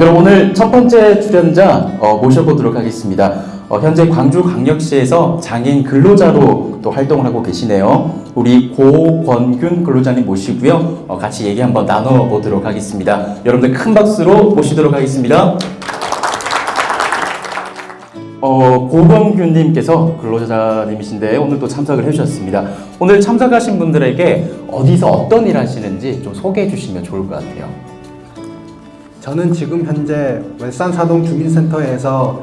그럼 오늘 첫 번째 출연자 어, 모셔보도록 하겠습니다. 어, 현재 광주광역시에서 장애인 근로자로 또 활동을 하고 계시네요. 우리 고권균 근로자님 모시고요. 어, 같이 얘기 한번 나눠보도록 하겠습니다. 여러분들 큰 박수로 모시도록 하겠습니다. 어, 고범균님께서 근로자님이신데 오늘 또 참석을 해주셨습니다. 오늘 참석하신 분들에게 어디서 어떤 일 하시는지 좀 소개해 주시면 좋을 것 같아요. 저는 지금 현재 월산사동 주민센터에서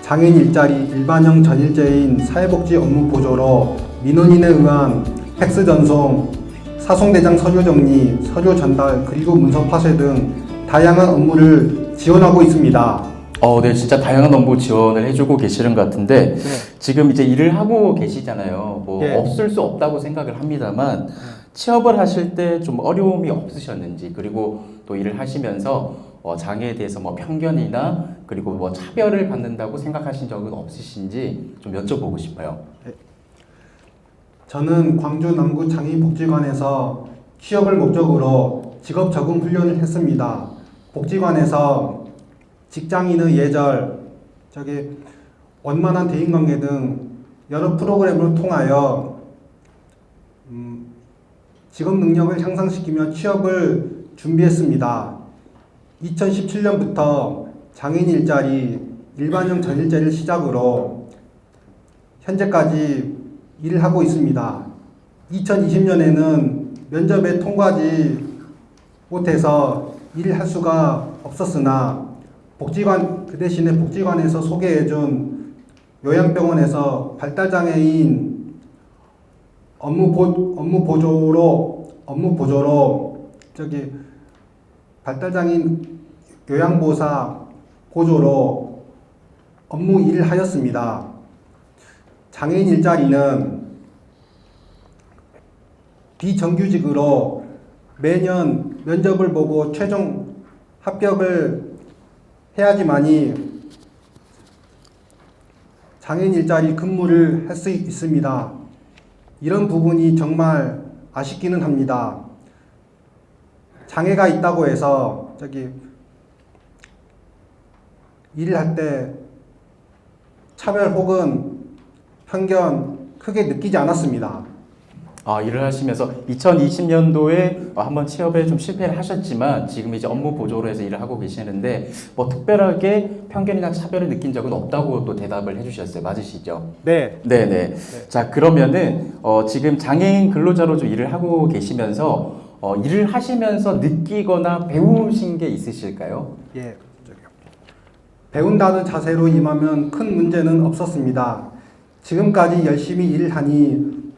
장애인 일자리 일반형 전일제인 사회복지 업무 보조로 민원인에 의한 팩스 전송, 사송대장 서류 정리, 서류 전달, 그리고 문서 파쇄 등 다양한 업무를 지원하고 있습니다. 어, 네, 진짜 다양한 업무 지원을 해주고 계시는 것 같은데 네. 지금 이제 일을 하고 계시잖아요. 뭐 예. 없을 수 없다고 생각을 합니다만 취업을 하실 때 좀 어려움이 없으셨는지 그리고 또 일을 하시면서 어, 장애에 대해서 뭐 편견이나 그리고 뭐 차별을 받는다고 생각하신 적은 없으신지 좀 여쭤보고 싶어요. 저는 광주 남구 장애인복지관에서 취업을 목적으로 직업 적응 훈련을 했습니다. 복지관에서 직장인의 예절, 저기 원만한 대인관계 등 여러 프로그램을 통하여 음, 직업 능력을 향상시키며 취업을 준비했습니다. 2017년부터 장애인 일자리 일반형 전일제를 시작으로 현재까지 일을 하고 있습니다. 2020년에는 면접에 통과하지 못해서 일을 할 수가 없었으나 복지관 그 대신에 복지관에서 소개해준 요양병원에서 발달장애인 업무 보 업무 보조로 업무 보조로 저기 발달장애인 요양보호사 보조로 업무 일을 하였습니다. 장애인 일자리는 비정규직으로 매년 면접을 보고 최종 합격을 해야지만이 장애인 일자리 근무를 할 수 있습니다. 이런 부분이 정말 아쉽기는 합니다. 장애가 있다고 해서 저기 일을 할 때 차별 혹은 편견 크게 느끼지 않았습니다. 아, 일을 하시면서 2020년도에 한번 취업에 좀 실패를 하셨지만 지금 이제 업무 보조로 해서 일을 하고 계시는데 뭐 특별하게 편견이나 차별을 느낀 적은 없다고 또 대답을 해주셨어요. 맞으시죠? 네. 네네. 자 그러면은 어, 지금 장애인 근로자로 좀 일을 하고 계시면서 어, 일을 하시면서 느끼거나 배우신 게 있으실까요? 예. 배운다는 자세로 임하면 큰 문제는 없었습니다. 지금까지 열심히 일을 하니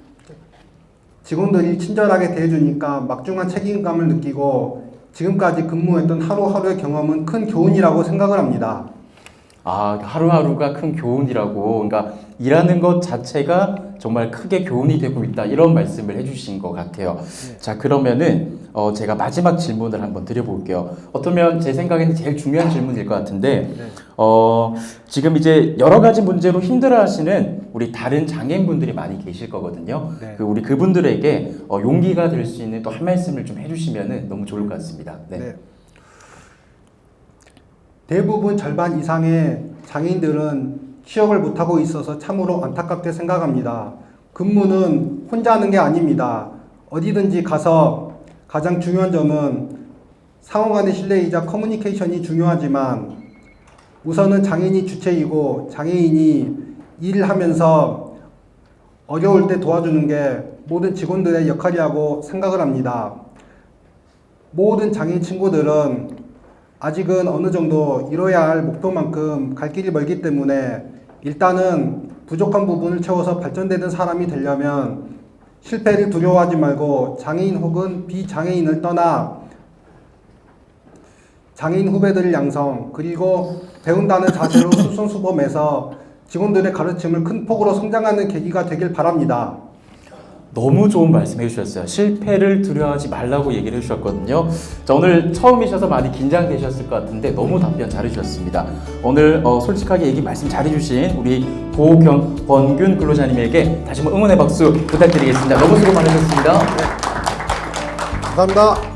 직원들이 친절하게 대해주니까 막중한 책임감을 느끼고 지금까지 근무했던 하루하루의 경험은 큰 교훈이라고 생각을 합니다. 아 하루하루가 큰 교훈이라고 그러니까 일하는 것 자체가 정말 크게 교훈이 되고 있다 이런 말씀을 해주신 것 같아요. 자 그러면은 어, 제가 마지막 질문을 한번 드려볼게요. 어쩌면 제 생각에는 제일 중요한 질문일 것 같은데 어, 지금 이제 여러 가지 문제로 힘들어 하시는 우리 다른 장애인분들이 많이 계실 거거든요. 네. 그 우리 그분들에게 어, 용기가 될 수 있는 또 한 말씀을 좀 해주시면은 너무 좋을 것 같습니다. 네. 네. 대부분 절반 이상의 장애인들은 취업을 못하고 있어서 참으로 안타깝게 생각합니다. 근무는 혼자 하는 게 아닙니다. 어디든지 가서 가장 중요한 점은 상호 간의 신뢰이자 커뮤니케이션이 중요하지만 우선은 장애인이 주체이고 장애인이 일을 하면서 어려울 때 도와주는 게 모든 직원들의 역할이라고 생각을 합니다. 모든 장애인 친구들은 아직은 어느 정도 이뤄야 할 목표만큼 갈 길이 멀기 때문에 일단은 부족한 부분을 채워서 발전되는 사람이 되려면 실패를 두려워하지 말고 장애인 혹은 비장애인을 떠나 장애인 후배들을 양성 그리고 배운다는 자세로 수선수범해서 직원들의 가르침을 큰 폭으로 성장하는 계기가 되길 바랍니다. 너무 좋은 말씀 해 주셨어요. 실패를 두려워하지 말라고 얘기를 해주셨거든요. 자, 오늘 처음이셔서 많이 긴장되셨을 것 같은데 너무 답변 잘해주셨습니다. 오늘 어, 솔직하게 얘기 말씀 잘해주신 우리 고경 권균 근로자님에게 다시 한번 응원의 박수 부탁드리겠습니다. 너무 수고 많으셨습니다. 감사합니다.